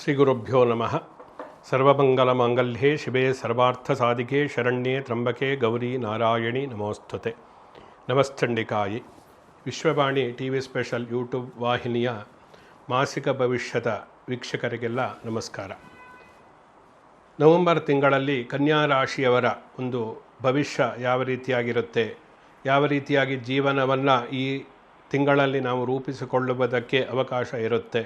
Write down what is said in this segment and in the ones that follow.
ಶ್ರೀ ಗುರುಭ್ಯೋ ನಮಃ ಸರ್ವಮಂಗಲಮಾಂಗಲ್ಯೆ ಶಿವೆ ಸರ್ವಾರ್ಥಸಾಧಿಕೆ ಶರಣ್ಯೆ ತ್ರಂಬಕೆ ಗೌರಿ ನಾರಾಯಣಿ ನಮೋಸ್ತುತೆ ನಮಸ್ಚಂಡಿಕಾಯಿ Vishwavani T V special YouTube ವಾಹಿನಿಯ ಮಾಸಿಕ ಭವಿಷ್ಯದ ವೀಕ್ಷಕರಿಗೆಲ್ಲ ನಮಸ್ಕಾರ. ನವೆಂಬರ್ ತಿಂಗಳಲ್ಲಿ ಕನ್ಯಾ ರಾಶಿಯವರ ಒಂದು ಭವಿಷ್ಯ ಯಾವ ರೀತಿಯಾಗಿರುತ್ತೆ? ಯಾವ ರೀತಿಯಾಗಿ ಜೀವನವನ್ನು ಈ ತಿಂಗಳಲ್ಲಿ ನಾವು ರೂಪಿಸಿಕೊಳ್ಳುವುದಕ್ಕೆ ಅವಕಾಶ ಇರುತ್ತೆ?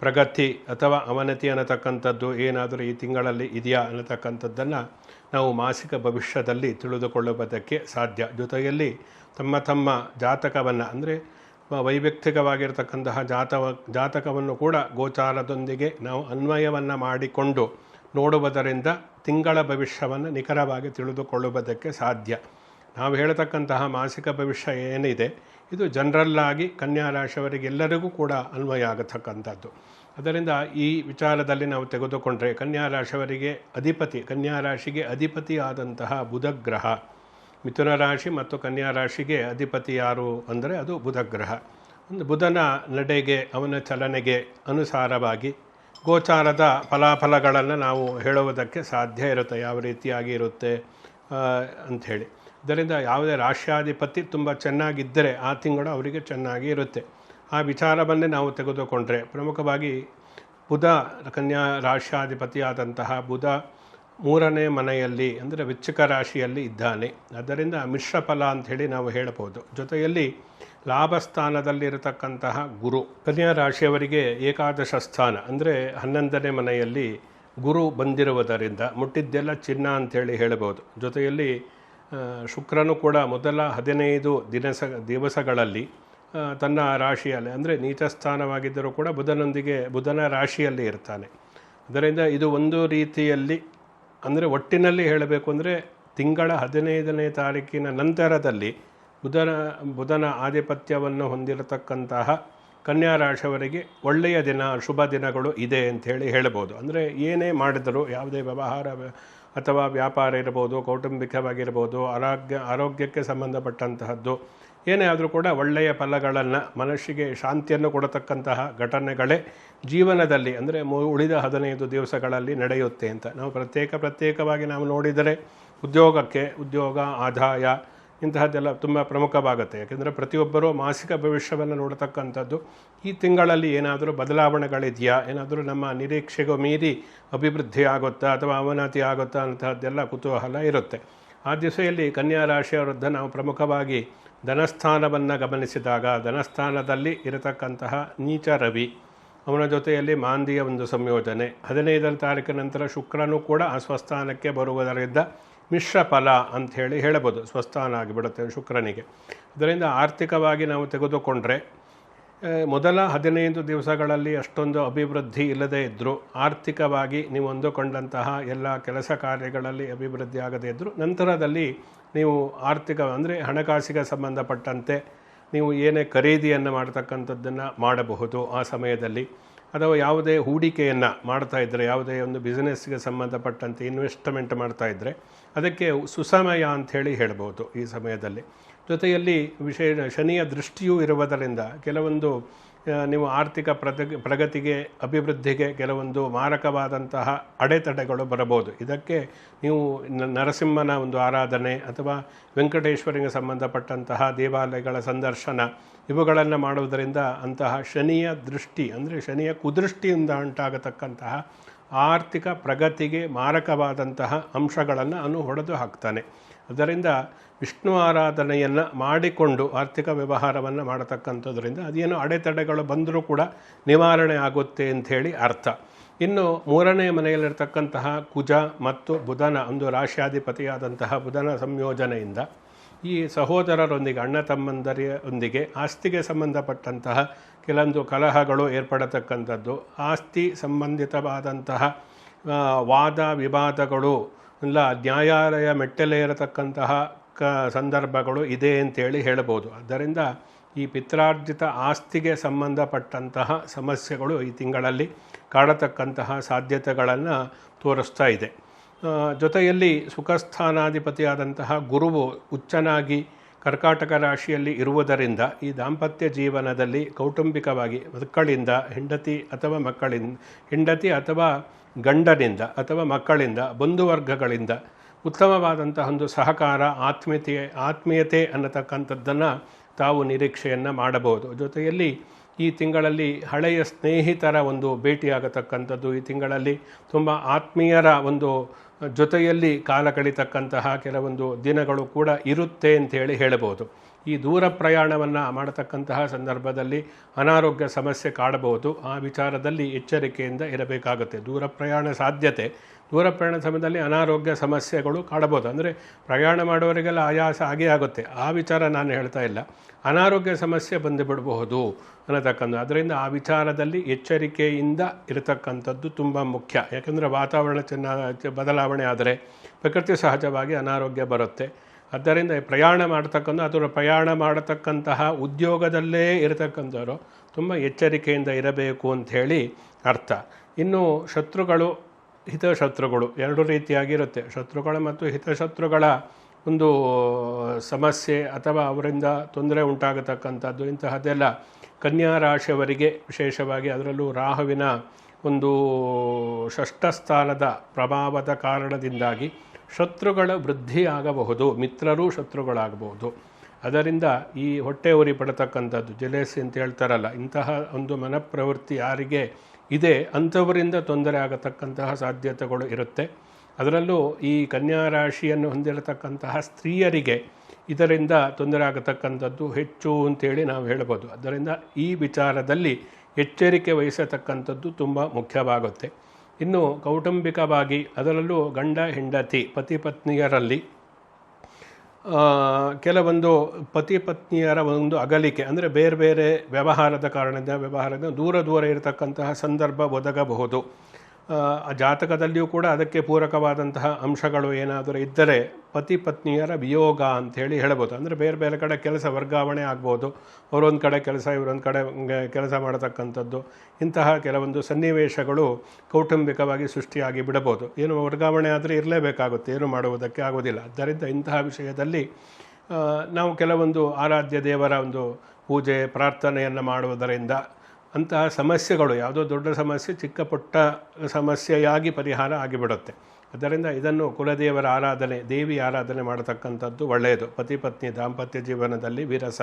ಪ್ರಗತಿ ಅಥವಾ ಅವನತಿ ಅನ್ನತಕ್ಕಂಥದ್ದು ಏನಾದರೂ ಈ ತಿಂಗಳಲ್ಲಿ ಇದೆಯಾ ಅನ್ನತಕ್ಕಂಥದ್ದನ್ನು ನಾವು ಮಾಸಿಕ ಭವಿಷ್ಯದಲ್ಲಿ ತಿಳಿದುಕೊಳ್ಳುವುದಕ್ಕೆ ಸಾಧ್ಯ. ಜೊತೆಯಲ್ಲಿ ತಮ್ಮ ತಮ್ಮ ಜಾತಕವನ್ನು ಅಂದರೆ ವೈಯಕ್ತಿಕವಾಗಿರ್ತಕ್ಕಂತಹ ಜಾತವ, ಜಾತಕವನ್ನು ಕೂಡ ಗೋಚಾರದೊಂದಿಗೆ ನಾವು ಅನ್ವಯವನ್ನು ಮಾಡಿಕೊಂಡು ನೋಡುವುದರಿಂದ ತಿಂಗಳ ಭವಿಷ್ಯವನ್ನು ನಿಖರವಾಗಿ ತಿಳಿದುಕೊಳ್ಳುವುದಕ್ಕೆ ಸಾಧ್ಯ. ನಾವು ಹೇಳತಕ್ಕಂತಹ ಮಾಸಿಕ ಭವಿಷ್ಯ ಏನಿದೆ, ಇದು ಜನರಲ್ಲಾಗಿ ಕನ್ಯಾ ರಾಶಿಯವರಿಗೆಲ್ಲರಿಗೂ ಕೂಡ ಅನ್ವಯ ಆಗತಕ್ಕಂಥದ್ದು. ಅದರಿಂದ ಈ ವಿಚಾರದಲ್ಲಿ ನಾವು ತೆಗೆದುಕೊಂಡ್ರೆ ಕನ್ಯಾ ರಾಶಿಯವರಿಗೆ ಅಧಿಪತಿ ಕನ್ಯಾ ರಾಶಿಗೆ ಅಧಿಪತಿ ಆದಂತಹ ಬುಧ ಗ್ರಹ ಮಿಥುನ ರಾಶಿ ಮತ್ತು ಕನ್ಯಾ ರಾಶಿಗೆ ಅಧಿಪತಿ ಯಾರು ಅಂದರೆ ಅದು ಬುಧ ಗ್ರಹ ಒಂದು ಬುಧನ ನಡೆಗೆ, ಅವನ ಚಲನೆಗೆ ಅನುಸಾರವಾಗಿ ಗೋಚಾರದ ಫಲಾಫಲಗಳನ್ನು ನಾವು ಹೇಳುವುದಕ್ಕೆ ಸಾಧ್ಯ ಇರುತ್ತೆ, ಯಾವ ರೀತಿಯಾಗಿ ಇರುತ್ತೆ ಅಂಥೇಳಿ. ಇದರಿಂದ ಯಾವುದೇ ರಾಷ್ಟ್ರಾಧಿಪತಿ ತುಂಬ ಚೆನ್ನಾಗಿದ್ದರೆ ಆ ತಿಂಗಳು ಅವರಿಗೆ ಚೆನ್ನಾಗಿ ಇರುತ್ತೆ. ಆ ವಿಚಾರವನ್ನೇ ನಾವು ತೆಗೆದುಕೊಂಡ್ರೆ ಪ್ರಮುಖವಾಗಿ ಬುಧ ಕನ್ಯಾ ರಾಷ್ಟ್ರಾಧಿಪತಿಯಾದಂತಹ ಬುಧ ಮೂರನೇ ಮನೆಯಲ್ಲಿ ಅಂದರೆ ವೆಚ್ಚಕ ರಾಶಿಯಲ್ಲಿ ಇದ್ದಾನೆ. ಅದರಿಂದ ಮಿಶ್ರ ಫಲ ಅಂಥೇಳಿ ನಾವು ಹೇಳಬಹುದು. ಜೊತೆಯಲ್ಲಿ ಲಾಭಸ್ಥಾನದಲ್ಲಿರತಕ್ಕಂತಹ ಗುರು. ಕನ್ಯಾ ರಾಶಿಯವರಿಗೆ ಏಕಾದಶ ಸ್ಥಾನ ಅಂದರೆ ಹನ್ನೊಂದನೇ ಮನೆಯಲ್ಲಿ ಗುರು ಬಂದಿರುವುದರಿಂದ ಮುಟ್ಟಿದ್ದೆಲ್ಲ ಚಿನ್ನ ಅಂಥೇಳಿ ಹೇಳಬಹುದು. ಜೊತೆಯಲ್ಲಿ ಶುಕ್ರನು ಕೂಡ ಮೊದಲ ಹದಿನೈದು ದಿನಸ ದಿವಸಗಳಲ್ಲಿ ತನ್ನ ರಾಶಿಯಲ್ಲಿ, ಅಂದರೆ ನೀಚ ಸ್ಥಾನವಾಗಿದ್ದರೂ ಕೂಡ ಬುಧನೊಂದಿಗೆ, ಬುಧನ ರಾಶಿಯಲ್ಲಿ ಇರ್ತಾನೆ. ಅದರಿಂದ ಇದು ಒಂದು ರೀತಿಯಲ್ಲಿ, ಅಂದರೆ ಒಟ್ಟಿನಲ್ಲಿ ಹೇಳಬೇಕು ಅಂದರೆ ತಿಂಗಳ ಹದಿನೈದನೇ ತಾರೀಕಿನ ನಂತರದಲ್ಲಿ ಬುಧನ ಬುಧನ ಆಧಿಪತ್ಯವನ್ನು ಹೊಂದಿರತಕ್ಕಂತಹ ಕನ್ಯಾ ರಾಶಿಯವರಿಗೆ ಒಳ್ಳೆಯ ದಿನ, ಶುಭ ದಿನಗಳು ಇದೆ ಅಂತ ಹೇಳಿ ಹೇಳ್ಬೋದು ಅಂದರೆ ಏನೇ ಮಾಡಿದರೂ ಯಾವುದೇ ವ್ಯವಹಾರ ಅಥವಾ ವ್ಯಾಪಾರ ಇರ್ಬೋದು ಕೌಟುಂಬಿಕವಾಗಿರ್ಬೋದು ಆರೋಗ್ಯ, ಆರೋಗ್ಯಕ್ಕೆ ಸಂಬಂಧಪಟ್ಟಂತಹದ್ದು. ಏನೇ ಆದರೂ ಕೂಡ ಒಳ್ಳೆಯ ಫಲಗಳನ್ನು, ಮನಸ್ಸಿಗೆ ಶಾಂತಿಯನ್ನು ಕೊಡತಕ್ಕಂತಹ ಘಟನೆಗಳೇ ಜೀವನದಲ್ಲಿ, ಅಂದರೆ ಉಳಿದ ಹದಿನೈದು ದಿವಸಗಳಲ್ಲಿ ನಡೆಯುತ್ತೆ ಅಂತ. ನಾವು ಪ್ರತ್ಯೇಕ ಪ್ರತ್ಯೇಕವಾಗಿ ನಾವು ನೋಡಿದರೆ, ಉದ್ಯೋಗಕ್ಕೆ ಉದ್ಯೋಗ, ಆದಾಯ ಇಂತಹದ್ದೆಲ್ಲ ತುಂಬ ಪ್ರಮುಖವಾಗುತ್ತೆ. ಯಾಕೆಂದರೆ ಪ್ರತಿಯೊಬ್ಬರೂ ಮಾಸಿಕ ಭವಿಷ್ಯವನ್ನು ನೋಡತಕ್ಕಂಥದ್ದು. ಈ ತಿಂಗಳಲ್ಲಿ ಏನಾದರೂ ಬದಲಾವಣೆಗಳಿದೆಯಾ? ಏನಾದರೂ ನಮ್ಮ ನಿರೀಕ್ಷೆಗೂ ಮೀರಿ ಅಭಿವೃದ್ಧಿ ಆಗುತ್ತಾ ಅಥವಾ ಅವನತಿ ಆಗುತ್ತಾ ಅಂತಹದ್ದೆಲ್ಲ ಕುತೂಹಲ ಇರುತ್ತೆ. ಆ ದಿಸೆಯಲ್ಲಿ ಕನ್ಯಾ ರಾಶಿಯ ವಿರುದ್ಧ ನಾವು ಪ್ರಮುಖವಾಗಿ ಧನಸ್ಥಾನವನ್ನು ಗಮನಿಸಿದಾಗ, ಧನಸ್ಥಾನದಲ್ಲಿ ಇರತಕ್ಕಂತಹ ನೀಚ ರವಿ, ಅವನ ಜೊತೆಯಲ್ಲಿ ಮಾಂದಿಯ ಒಂದು ಸಂಯೋಜನೆ. ಹದಿನೈದನೇ ತಾರೀಕಿನ ನಂತರ ಶುಕ್ರನು ಕೂಡ ಆ ಸ್ವಸ್ಥಾನಕ್ಕೆ ಬರುವುದರಿಂದ ಮಿಶ್ರ ಫಲ ಅಂಥೇಳಿ ಹೇಳಬಹುದು. ಸ್ವಸ್ಥಾನ ಆಗಿಬಿಡುತ್ತೆ ಶುಕ್ರನಿಗೆ. ಅದರಿಂದ ಆರ್ಥಿಕವಾಗಿ ನಾವು ತೆಗೆದುಕೊಂಡ್ರೆ ಮೊದಲ ಹದಿನೈದು ದಿವಸಗಳಲ್ಲಿ ಅಷ್ಟೊಂದು ಅಭಿವೃದ್ಧಿ ಇಲ್ಲದೇ ಇದ್ದರೂ ಆರ್ಥಿಕವಾಗಿ ನೀವು ಅಂದುಕೊಂಡಂತಹ ಎಲ್ಲ ಕೆಲಸ ಕಾರ್ಯಗಳಲ್ಲಿ ಅಭಿವೃದ್ಧಿ ಆಗದೇ ಇದ್ದರೂ ನಂತರದಲ್ಲಿ ನೀವು ಆರ್ಥಿಕ, ಅಂದರೆ ಹಣಕಾಸಿಗೆ ಸಂಬಂಧಪಟ್ಟಂತೆ ನೀವು ಏನೇ ಖರೀದಿಯನ್ನು ಮಾಡ್ತಕ್ಕಂಥದ್ದನ್ನು ಮಾಡಬಹುದು ಆ ಸಮಯದಲ್ಲಿ. ಅಥವಾ ಯಾವುದೇ ಹೂಡಿಕೆಯನ್ನು ಮಾಡ್ತಾ ಇದ್ದರೆ ಯಾವುದೇ ಒಂದು ಬಿಸ್ನೆಸ್ಗೆ ಸಂಬಂಧಪಟ್ಟಂತೆ ಇನ್ವೆಸ್ಟ್ಮೆಂಟ್ ಮಾಡ್ತಾ ಇದ್ದರೆ ಅದಕ್ಕೆ ಸುಸಮಯ ಅಂಥೇಳಿ ಹೇಳ್ಬೋದು ಈ ಸಮಯದಲ್ಲಿ. ಜೊತೆಯಲ್ಲಿ ವಿಶೇಷ ಶನಿಯ ದೃಷ್ಟಿಯೂ ಇರುವುದರಿಂದ ಕೆಲವೊಂದು ನೀವು ಆರ್ಥಿಕ ಪ್ರಗತಿ ಪ್ರಗತಿಗೆ, ಅಭಿವೃದ್ಧಿಗೆ ಕೆಲವೊಂದು ಮಾರಕವಾದಂತಹ ಅಡೆತಡೆಗಳು ಬರಬಹುದು. ಇದಕ್ಕೆ ನೀವು ನರಸಿಂಹನ ಒಂದು ಆರಾಧನೆ ಅಥವಾ ವೆಂಕಟೇಶ್ವರಿಗೆ ಸಂಬಂಧಪಟ್ಟಂತಹ ದೇವಾಲಯಗಳ ಸಂದರ್ಶನ, ಇವುಗಳನ್ನು ಮಾಡುವುದರಿಂದ ಅಂತಹ ಶನಿಯ ದೃಷ್ಟಿ, ಅಂದರೆ ಶನಿಯ ಕುದೃಷ್ಟಿಯಿಂದ ಉಂಟಾಗತಕ್ಕಂತಹ ಆರ್ಥಿಕ ಪ್ರಗತಿಗೆ ಮಾರಕವಾದಂತಹ ಅಂಶಗಳನ್ನು ಅನು ಹೊಡೆದು ಹಾಕ್ತಾನೆ. ಅದರಿಂದ ವಿಷ್ಣು ಆರಾಧನೆಯನ್ನು ಮಾಡಿಕೊಂಡು ಆರ್ಥಿಕ ವ್ಯವಹಾರವನ್ನು ಮಾಡತಕ್ಕಂಥದ್ರಿಂದ ಅದೇನು ಅಡೆತಡೆಗಳು ಬಂದರೂ ಕೂಡ ನಿವಾರಣೆ ಆಗುತ್ತೆ ಅಂಥೇಳಿ ಅರ್ಥ. ಇನ್ನು ಮೂರನೇ ಮನೆಯಲ್ಲಿರ್ತಕ್ಕಂತಹ ಕುಜ ಮತ್ತು ಬುಧನ ಒಂದು ರಾಶ್ಯಾಧಿಪತಿಯಾದಂತಹ ಬುಧನ ಸಂಯೋಜನೆಯಿಂದ ಈ ಸಹೋದರರೊಂದಿಗೆ, ಅಣ್ಣ ತಮ್ಮಂದರಿಯೊಂದಿಗೆ, ಆಸ್ತಿಗೆ ಸಂಬಂಧಪಟ್ಟಂತಹ ಕೆಲವೊಂದು ಕಲಹಗಳು ಏರ್ಪಡತಕ್ಕಂಥದ್ದು. ಆಸ್ತಿ ಸಂಬಂಧಿತವಾದಂತಹ ವಾದ ವಿವಾದಗಳು ಇಲ್ಲ, ನ್ಯಾಯಾಲಯ ಮೆಟ್ಟಲೇ ಇರತಕ್ಕಂತಹ ಕ ಸಂದರ್ಭಗಳು ಇದೆ ಅಂತೇಳಿ ಹೇಳ್ಬೋದು ಆದ್ದರಿಂದ ಈ ಪಿತ್ರಾರ್ಜಿತ ಆಸ್ತಿಗೆ ಸಂಬಂಧಪಟ್ಟಂತಹ ಸಮಸ್ಯೆಗಳು ಈ ತಿಂಗಳಲ್ಲಿ ಕಾಡತಕ್ಕಂತಹ ಸಾಧ್ಯತೆಗಳನ್ನು ತೋರಿಸ್ತಾ ಇದೆ. ಜೊತೆಯಲ್ಲಿ ಸುಖಸ್ಥಾನಾಧಿಪತಿಯಾದಂತಹ ಗುರುವು ಉಚ್ಚನಾಗಿ ಕರ್ಕಾಟಕ ರಾಶಿಯಲ್ಲಿ ಇರುವುದರಿಂದ ಈ ದಾಂಪತ್ಯ ಜೀವನದಲ್ಲಿ ಕೌಟುಂಬಿಕವಾಗಿ ಮಕ್ಕಳಿಂದ ಹೆಂಡತಿ ಅಥವಾ ಮಕ್ಕಳಿಂದ, ಹೆಂಡತಿ ಅಥವಾ ಗಂಡನಿಂದ ಅಥವಾ ಮಕ್ಕಳಿಂದ, ಬಂಧುವರ್ಗಗಳಿಂದ ಉತ್ತಮವಾದಂತಹ ಒಂದು ಸಹಕಾರ, ಆತ್ಮೀಯತೆ ಆತ್ಮೀಯತೆ ಅನ್ನತಕ್ಕಂಥದ್ದನ್ನು ತಾವು ನಿರೀಕ್ಷೆಯನ್ನು ಮಾಡಬಹುದು. ಜೊತೆಯಲ್ಲಿ ಈ ತಿಂಗಳಲ್ಲಿ ಹಳೆಯ ಸ್ನೇಹಿತರ ಒಂದು ಭೇಟಿಯಾಗತಕ್ಕಂಥದ್ದು, ಈ ತಿಂಗಳಲ್ಲಿ ತುಂಬ ಆತ್ಮೀಯರ ಒಂದು ಜೊತೆಯಲ್ಲಿ ಕಾಲ ಕಳೀತಕ್ಕಂತಹ ಕೆಲವೊಂದು ದಿನಗಳು ಕೂಡ ಇರುತ್ತೆ ಅಂತ ಹೇಳಿ ಹೇಳಬಹುದು. ಈ ದೂರ ಪ್ರಯಾಣವನ್ನು ಮಾಡತಕ್ಕಂತಹ ಸಂದರ್ಭದಲ್ಲಿ ಅನಾರೋಗ್ಯ ಸಮಸ್ಯೆ ಕಾಡಬಹುದು. ಆ ವಿಚಾರದಲ್ಲಿ ಎಚ್ಚರಿಕೆಯಿಂದ ಇರಬೇಕಾಗುತ್ತೆ. ದೂರ ಪ್ರಯಾಣ ಸಾಧ್ಯತೆ. ದೂರ ಪ್ರಯಾಣ ಸಮಯದಲ್ಲಿ ಅನಾರೋಗ್ಯ ಸಮಸ್ಯೆಗಳು ಕಾಡಬಹುದು. ಅಂದರೆ ಪ್ರಯಾಣ ಮಾಡುವವರಿಗೆಲ್ಲ ಆಯಾಸ ಆಗೇ ಆಗುತ್ತೆ. ಆ ವಿಚಾರ ನಾನು ಹೇಳ್ತಾ ಇಲ್ಲ. ಅನಾರೋಗ್ಯ ಸಮಸ್ಯೆ ಬಂದು ಬಿಡಬಹುದು ಅನ್ನತಕ್ಕಂಥ ಅದರಿಂದ ಆ ವಿಚಾರದಲ್ಲಿ ಎಚ್ಚರಿಕೆಯಿಂದ ಇರತಕ್ಕಂಥದ್ದು ತುಂಬ ಮುಖ್ಯ. ಯಾಕೆಂದರೆ ವಾತಾವರಣ ಚೆನ್ನ ಬದಲಾವಣೆ ಆದರೆ ಪ್ರಕೃತಿ ಸಹಜವಾಗಿ ಅನಾರೋಗ್ಯ ಬರುತ್ತೆ. ಆದ್ದರಿಂದ ಪ್ರಯಾಣ ಮಾಡತಕ್ಕಂಥ ಅಥವಾ ಪ್ರಯಾಣ ಮಾಡತಕ್ಕಂತಹ ಉದ್ಯೋಗದಲ್ಲೇ ಇರತಕ್ಕಂಥವರು ತುಂಬ ಎಚ್ಚರಿಕೆಯಿಂದ ಇರಬೇಕು ಅಂಥೇಳಿ ಅರ್ಥ. ಇನ್ನು ಶತ್ರುಗಳು, ಹಿತಶತ್ರುಗಳು ಎರಡು ರೀತಿಯಾಗಿರುತ್ತೆ. ಶತ್ರುಗಳ ಮತ್ತು ಹಿತಶತ್ರುಗಳ ಒಂದು ಸಮಸ್ಯೆ ಅಥವಾ ಅವರಿಂದ ತೊಂದರೆ ಉಂಟಾಗತಕ್ಕಂಥದ್ದು, ಇಂತಹದ್ದೆಲ್ಲ ಕನ್ಯಾ ರಾಶಿಯವರಿಗೆ ವಿಶೇಷವಾಗಿ ಅದರಲ್ಲೂ ರಾಹುವಿನ ಒಂದು ಷಷ್ಠ ಸ್ಥಾನದ ಪ್ರಭಾವದ ಕಾರಣದಿಂದಾಗಿ ಶತ್ರುಗಳ ವೃದ್ಧಿ ಆಗಬಹುದು ಮಿತ್ರರೂ ಶತ್ರುಗಳಾಗಬಹುದು. ಅದರಿಂದ ಈ ಹೊಟ್ಟೆ ಉರಿ ಪಡತಕ್ಕಂಥದ್ದು, ಜಲೇಸಿ ಅಂತ ಹೇಳ್ತಾರಲ್ಲ, ಇಂತಹ ಒಂದು ಮನಪ್ರವೃತ್ತಿ ಯಾರಿಗೆ ಇದೆ, ಅಂಥವರಿಂದ ತೊಂದರೆ ಆಗತಕ್ಕಂತಹ ಸಾಧ್ಯತೆಗಳು ಇರುತ್ತೆ. ಅದರಲ್ಲೂ ಈ ಕನ್ಯಾ ರಾಶಿಯನ್ನು ಹೊಂದಿರತಕ್ಕಂತಹ ಸ್ತ್ರೀಯರಿಗೆ ಇದರಿಂದ ತೊಂದರೆ ಆಗತಕ್ಕಂಥದ್ದು ಹೆಚ್ಚು ಅಂತೇಳಿ ನಾವು ಹೇಳ್ಬೋದು. ಅದರಿಂದ ಈ ವಿಚಾರದಲ್ಲಿ ಎಚ್ಚರಿಕೆ ವಹಿಸತಕ್ಕಂಥದ್ದು ತುಂಬ ಮುಖ್ಯವಾಗುತ್ತೆ. ಇನ್ನು ಕೌಟುಂಬಿಕವಾಗಿ ಅದರಲ್ಲೂ ಗಂಡ ಹೆಂಡತಿ ಪತಿ ಪತ್ನಿಯರಲ್ಲಿ ಕೆಲವೊಂದು ಪತಿ ಪತ್ನಿಯರ ಒಂದು ಅಗಲಿಕೆ, ಅಂದರೆ ಬೇರೆ ಬೇರೆ ವ್ಯವಹಾರದ ಕಾರಣದಿಂದ ವ್ಯವಹಾರದ ದೂರ ದೂರ ಇರತಕ್ಕಂತಹ ಸಂದರ್ಭ ಒದಗಬಹುದು. ಆ ಜಾತಕದಲ್ಲಿಯೂ ಕೂಡ ಅದಕ್ಕೆ ಪೂರಕವಾದಂತಹ ಅಂಶಗಳು ಏನಾದರೂ ಇದ್ದರೆ ಪತಿ ಪತ್ನಿಯರ ವಿಯೋಗ ಅಂಥೇಳಿ ಹೇಳ್ಬೋದು. ಅಂದರೆ ಬೇರೆ ಬೇರೆ ಕಡೆ ಕೆಲಸ ವರ್ಗಾವಣೆ ಆಗ್ಬೋದು. ಅವರೊಂದು ಕಡೆ ಕೆಲಸ, ಇವರೊಂದು ಕಡೆ ಕೆಲಸ ಮಾಡತಕ್ಕಂಥದ್ದು. ಇಂತಹ ಕೆಲವೊಂದು ಸನ್ನಿವೇಶಗಳು ಕೌಟುಂಬಿಕವಾಗಿ ಸೃಷ್ಟಿಯಾಗಿ ಬಿಡಬಹುದು ಏನು ವರ್ಗಾವಣೆ ಆದರೆ ಇರಲೇಬೇಕಾಗುತ್ತೆ. ಏನು ಮಾಡುವುದಕ್ಕೆ ಆಗೋದಿಲ್ಲ ಆದ್ದರಿಂದ ಇಂತಹ ವಿಷಯದಲ್ಲಿ ನಾವು ಕೆಲವೊಂದು ಆರಾಧ್ಯ ದೇವರ ಒಂದು ಪೂಜೆ, ಪ್ರಾರ್ಥನೆಯನ್ನು ಮಾಡುವುದರಿಂದ ಅಂತಹ ಸಮಸ್ಯೆಗಳು, ಯಾವುದೋ ದೊಡ್ಡ ಸಮಸ್ಯೆ ಚಿಕ್ಕ ಪುಟ್ಟ ಸಮಸ್ಯೆಯಾಗಿ ಪರಿಹಾರ ಆಗಿಬಿಡುತ್ತೆ. ಅದರಿಂದ ಇದನ್ನು ಕುಲದೇವರ ಆರಾಧನೆ, ದೇವಿ ಆರಾಧನೆ ಮಾಡತಕ್ಕಂಥದ್ದು ಒಳ್ಳೆಯದು. ಪತಿ ಪತ್ನಿ ದಾಂಪತ್ಯ ಜೀವನದಲ್ಲಿ ವಿರಸ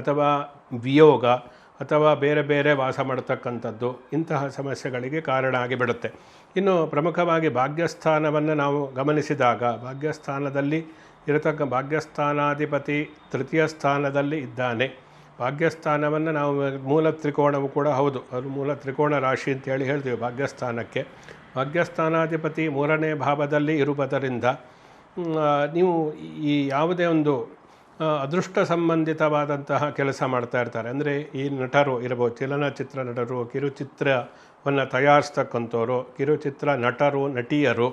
ಅಥವಾ ವಿಯೋಗ ಅಥವಾ ಬೇರೆ ಬೇರೆ ವಾಸ ಮಾಡತಕ್ಕಂಥದ್ದು ಇಂತಹ ಸಮಸ್ಯೆಗಳಿಗೆ ಕಾರಣ ಆಗಿಬಿಡುತ್ತೆ. ಇನ್ನು ಪ್ರಮುಖವಾಗಿ ಭಾಗ್ಯಸ್ಥಾನವನ್ನು ನಾವು ಗಮನಿಸಿದಾಗ, ಭಾಗ್ಯಸ್ಥಾನದಲ್ಲಿ ಇರತಕ್ಕ ಭಾಗ್ಯಸ್ಥಾನಾಧಿಪತಿ ತೃತೀಯ ಸ್ಥಾನದಲ್ಲಿ ಇದ್ದಾನೆ. ಭಾಗ್ಯಸ್ಥಾನವನ್ನು ನಾವು ಮೂಲ ತ್ರಿಕೋಣವು ಕೂಡ ಹೌದು. ಅದು ಮೂಲ ತ್ರಿಕೋಣ ರಾಶಿ ಅಂತೇಳಿ ಹೇಳ್ತೀವಿ ಭಾಗ್ಯಸ್ಥಾನಕ್ಕೆ. ಭಾಗ್ಯಸ್ಥಾನಾಧಿಪತಿ ಮೂರನೇ ಭಾವದಲ್ಲಿ ಇರುವುದರಿಂದ ನೀವು ಈ ಯಾವುದೇ ಒಂದು ಅದೃಷ್ಟ ಸಂಬಂಧಿತವಾದಂತಹ ಕೆಲಸ ಮಾಡ್ತಾ ಇರ್ತಾರೆ. ಅಂದರೆ ಈ ನಟರು ಇರ್ಬೋದು, ಚಲನಚಿತ್ರ ನಟರು, ಕಿರುಚಿತ್ರವನ್ನು ತಯಾರಿಸ್ತಕ್ಕಂಥವ್ರು, ಕಿರುಚಿತ್ರ ನಟರು, ನಟಿಯರು,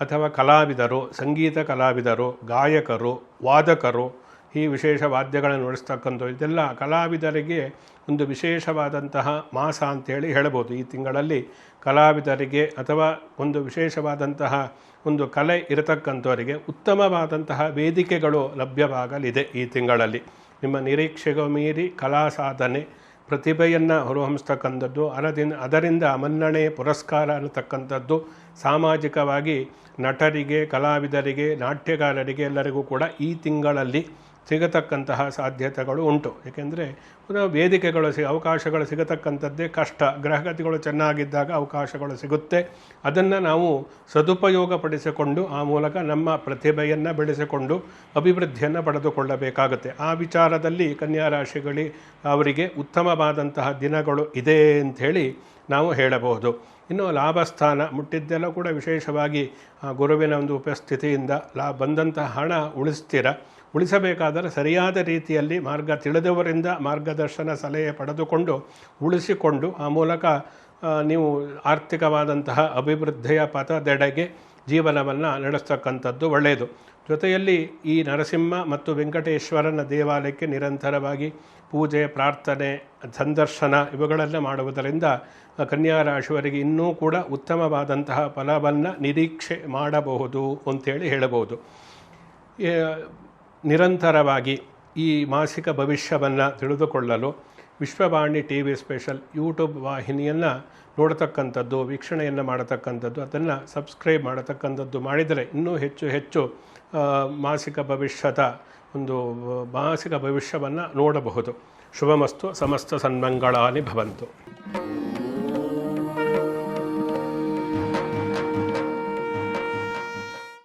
ಅಥವಾ ಕಲಾವಿದರು, ಸಂಗೀತ ಕಲಾವಿದರು, ಗಾಯಕರು, ವಾದಕರು ಈ ವಿಶೇಷ ವಾದ್ಯಗಳನ್ನು ನುಡಿಸ್ತಕ್ಕಂಥ ಇದೆಲ್ಲ ಕಲಾವಿದರಿಗೆ ಒಂದು ವಿಶೇಷವಾದಂತಹ ಮಾಸ ಅಂತೇಳಿ ಹೇಳ್ಬೋದು ಈ ತಿಂಗಳಲ್ಲಿ ಕಲಾವಿದರಿಗೆ ಅಥವಾ ಒಂದು ವಿಶೇಷವಾದಂತಹ ಒಂದು ಕಲೆ ಇರತಕ್ಕಂಥವರಿಗೆ ಉತ್ತಮವಾದಂತಹ ವೇದಿಕೆಗಳು ಲಭ್ಯವಾಗಲಿದೆ ಈ ತಿಂಗಳಲ್ಲಿ. ನಿಮ್ಮ ನಿರೀಕ್ಷೆಗೂ ಮೀರಿ ಕಲಾ ಸಾಧನೆ ಪ್ರತಿಭೆಯನ್ನು ಹೊರಹೊಮ್ಮಿಸ್ತಕ್ಕಂಥದ್ದು ಅದರಿಂದ ಅದರಿಂದ ಮನ್ನಣೆ, ಪುರಸ್ಕಾರ ಅನ್ನತಕ್ಕಂಥದ್ದು, ಸಾಮಾಜಿಕವಾಗಿ ನಟರಿಗೆ, ಕಲಾವಿದರಿಗೆ, ನಾಟ್ಯಗಾರರಿಗೆ ಎಲ್ಲರಿಗೂ ಕೂಡ ಈ ತಿಂಗಳಲ್ಲಿ ಸಿಗತಕ್ಕಂತಹ ಸಾಧ್ಯತೆಗಳು ಉಂಟು. ಏಕೆಂದರೆ ವೇದಿಕೆಗಳು ಸಿ, ಅವಕಾಶಗಳು ಸಿಗತಕ್ಕಂಥದ್ದೇ ಕಷ್ಟ. ಗ್ರಹಗತಿಗಳು ಚೆನ್ನಾಗಿದ್ದಾಗ ಅವಕಾಶಗಳು ಸಿಗುತ್ತೆ. ಅದನ್ನು ನಾವು ಸದುಪಯೋಗ ಪಡಿಸಿಕೊಂಡು ಆ ಮೂಲಕ ನಮ್ಮ ಪ್ರತಿಭೆಯನ್ನು ಬೆಳೆಸಿಕೊಂಡು ಅಭಿವೃದ್ಧಿಯನ್ನು ಪಡೆದುಕೊಳ್ಳಬೇಕಾಗುತ್ತೆ. ಆ ವಿಚಾರದಲ್ಲಿ ಕನ್ಯಾ ರಾಶಿಗಳಿ ಅವರಿಗೆ ಉತ್ತಮವಾದಂತಹ ದಿನಗಳು ಇದೆ ಅಂಥೇಳಿ ನಾವು ಹೇಳಬಹುದು. ಇನ್ನು ಲಾಭಸ್ಥಾನ ಮುಟ್ಟಿದ್ದೆಲ್ಲ ಕೂಡ ವಿಶೇಷವಾಗಿ ಗುರುವಿನ ಒಂದು ಉಪಸ್ಥಿತಿಯಿಂದ ಲಾ, ಬಂದಂತಹ ಹಣ ಉಳಿಸ್ತೀರ. ಉಳಿಸಬೇಕಾದರೆ ಸರಿಯಾದ ರೀತಿಯಲ್ಲಿ ಮಾರ್ಗ ತಿಳಿದವರಿಂದ ಮಾರ್ಗದರ್ಶನ ಸಲಹೆ ಪಡೆದುಕೊಂಡು ಉಳಿಸಿಕೊಂಡು ಆ ಮೂಲಕ ನೀವು ಆರ್ಥಿಕವಾದಂತಹ ಅಭಿವೃದ್ಧಿಯ ಪಥದೆಡೆಗೆ ಜೀವನವನ್ನು ನಡೆಸ್ತಕ್ಕಂಥದ್ದು ಒಳ್ಳೆಯದು. ಜೊತೆಯಲ್ಲಿ ಈ ನರಸಿಂಹ ಮತ್ತು ವೆಂಕಟೇಶ್ವರನ ದೇವಾಲಯಕ್ಕೆ ನಿರಂತರವಾಗಿ ಪೂಜೆ, ಪ್ರಾರ್ಥನೆ, ಸಂದರ್ಶನ ಇವುಗಳನ್ನು ಮಾಡುವುದರಿಂದ ಕನ್ಯಾ ರಾಶಿಯವರಿಗೆ ಇನ್ನೂ ಕೂಡ ಉತ್ತಮವಾದಂತಹ ಫಲವನ್ನು ನಿರೀಕ್ಷೆ ಮಾಡಬಹುದು ಅಂತೇಳಿ ಹೇಳಬಹುದು. ನಿರಂತರವಾಗಿ ಈ ಮಾಸಿಕ ಭವಿಷ್ಯವನ್ನು ತಿಳಿದುಕೊಳ್ಳಲು Vishwavani T V special YouTube ವಾಹಿನಿಯನ್ನು ನೋಡತಕ್ಕಂಥದ್ದು, ವೀಕ್ಷಣೆಯನ್ನು ಮಾಡತಕ್ಕಂಥದ್ದು, ಅದನ್ನು ಸಬ್ಸ್ಕ್ರೈಬ್ ಮಾಡತಕ್ಕಂಥದ್ದು ಮಾಡಿದರೆ ಇನ್ನೂ ಹೆಚ್ಚು ಹೆಚ್ಚು ಮಾಸಿಕ ಭವಿಷ್ಯದ ಒಂದು ಮಾಸಿಕ ಭವಿಷ್ಯವನ್ನು ನೋಡಬಹುದು. ಶುಭಮಸ್ತು, ಸಮಸ್ತ ಸನ್ಮಂಗಳಾನಿ ಭವಂತು.